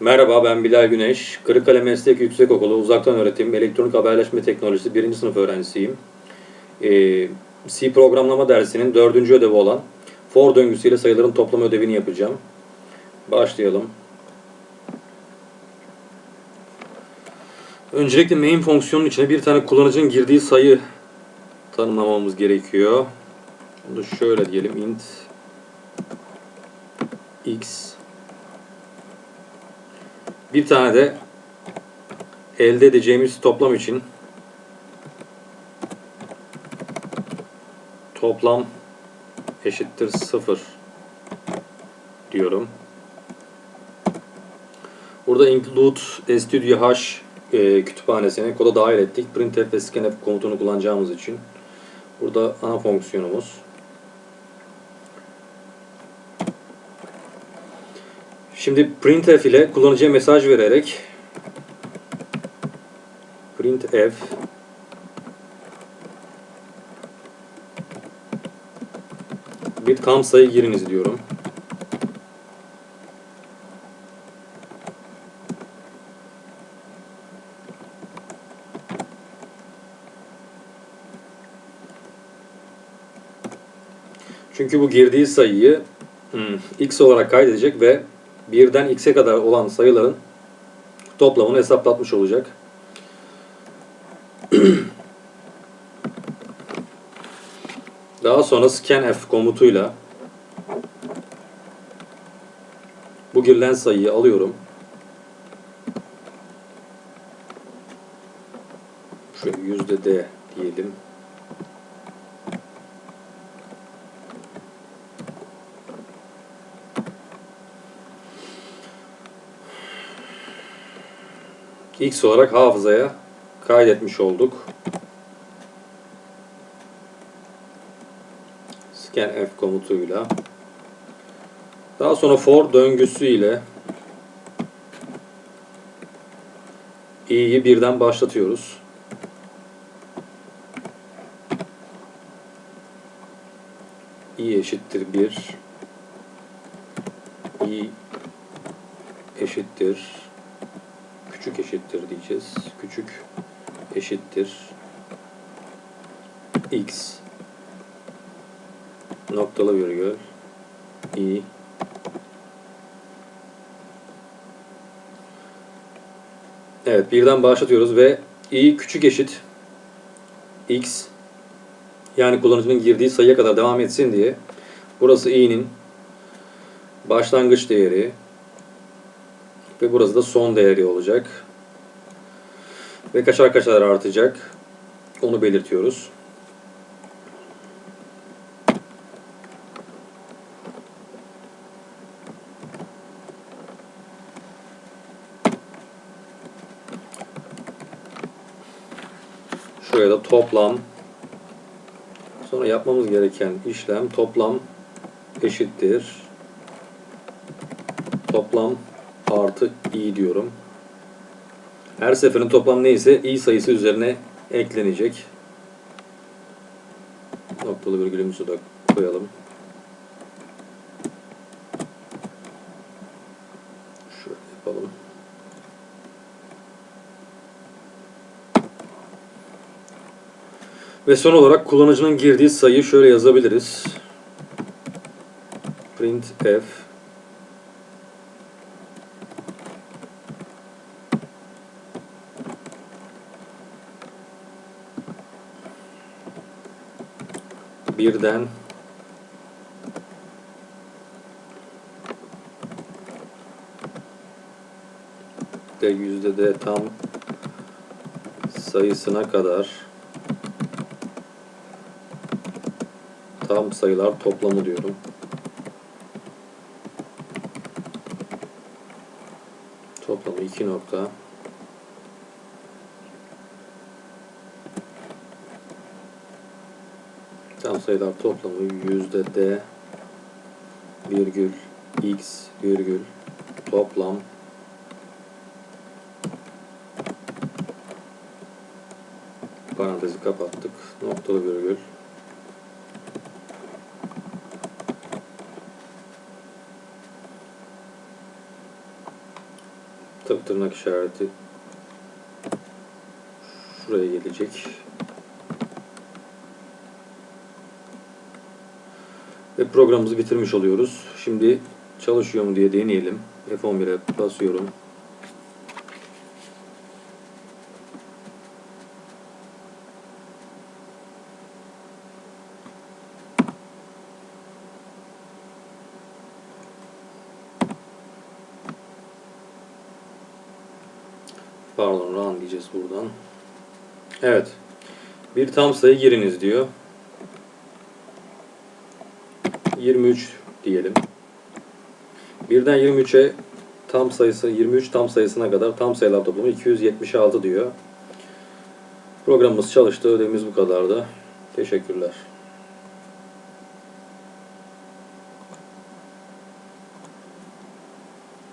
Merhaba ben Bilal Güneş. Kırıkkale Meslek Yüksekokulu Uzaktan Öğretim Elektronik Haberleşme Teknolojisi 1. sınıf öğrencisiyim. Ee, C programlama dersinin 4. ödevi olan for döngüsüyle sayıların toplam ödevini yapacağım. Başlayalım. Öncelikle main fonksiyonun içine bir tane kullanıcının girdiği sayı tanımlamamız gerekiyor. Bunu şöyle diyelim int x bir tane de elde edeceğimiz toplam için toplam eşittir 0 diyorum. Burada include studio h e, kütüphanesine koda dahil ettik. Printf ve scanf komutunu kullanacağımız için. Burada ana fonksiyonumuz. Şimdi printf ile kullanıcıya mesaj vererek printf bir tam sayı giriniz diyorum. Çünkü bu girdiği sayıyı hmm, x olarak kaydedecek ve birden x'e kadar olan sayıların toplamını hesaplatmış olacak. Daha sonra scanf komutuyla bu girilen sayıyı alıyorum. Şöyle d diyelim. X olarak hafızaya kaydetmiş olduk. scanf komutuyla daha sonra for döngüsü ile i'yi birden başlatıyoruz. i eşittir 1 i eşittir küçük eşittir diyeceğiz. Küçük eşittir x noktalı virgül i Evet birden başlatıyoruz ve i küçük eşit x yani kullanıcının girdiği sayıya kadar devam etsin diye burası i'nin başlangıç değeri ve burası da son değeri olacak. Ve kaçar kaçar artacak. Onu belirtiyoruz. Şuraya da toplam sonra yapmamız gereken işlem toplam eşittir toplam artı i diyorum. Her seferin toplam neyse i sayısı üzerine eklenecek. Noktalı virgülümüzü de koyalım. Şöyle yapalım. Ve son olarak kullanıcının girdiği sayıyı şöyle yazabiliriz. printf birden. De yüzde de tam sayısına kadar. Tam sayılar toplamı diyorum. Toplamı 2 nokta Tam sayılar toplamı yüzde d virgül x virgül toplam. Parantezi kapattık. Noktalı virgül. Tabii tırnak işareti şuraya gelecek. Ve programımızı bitirmiş oluyoruz. Şimdi çalışıyor mu diye deneyelim. F11'e basıyorum. Pardon run diyeceğiz buradan. Evet. Bir tam sayı giriniz diyor. 23 diyelim. Birden 23'e tam sayısı 23 tam sayısına kadar tam sayılar toplamı 276 diyor. Programımız çalıştı. Ödevimiz bu kadardı. Teşekkürler.